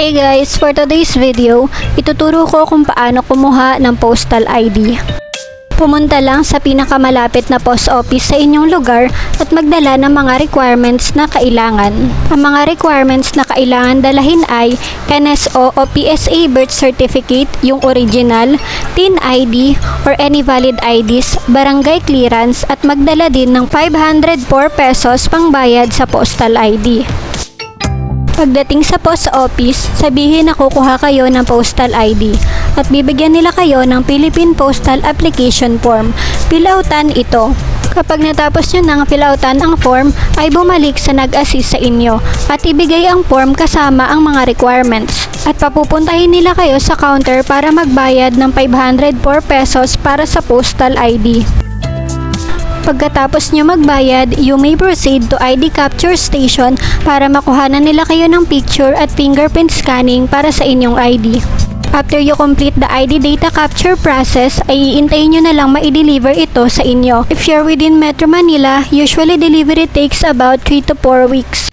Hey guys, for today's video, ituturo ko kung paano kumuha ng postal ID. Pumunta lang sa pinakamalapit na post office sa inyong lugar at magdala ng mga requirements na kailangan. Ang mga requirements na kailangan dalahin ay NSO o PSA birth certificate, yung original, TIN ID or any valid IDs, barangay clearance at magdala din ng 504 pesos pangbayad sa postal ID. Pagdating sa post office, sabihin na kukuha kayo ng postal ID at bibigyan nila kayo ng Philippine Postal Application Form. Pilautan ito. Kapag natapos nyo nang pilautan ang form, ay bumalik sa nag-assist sa inyo at ibigay ang form kasama ang mga requirements. At papupuntahin nila kayo sa counter para magbayad ng 504 pesos para sa postal ID. Pagkatapos nyo magbayad, you may proceed to ID capture station para makuhanan nila kayo ng picture at fingerprint scanning para sa inyong ID. After you complete the ID data capture process, ay iintayin nyo na lang ma-deliver ito sa inyo. If you're within Metro Manila, usually delivery takes about 3 to 4 weeks.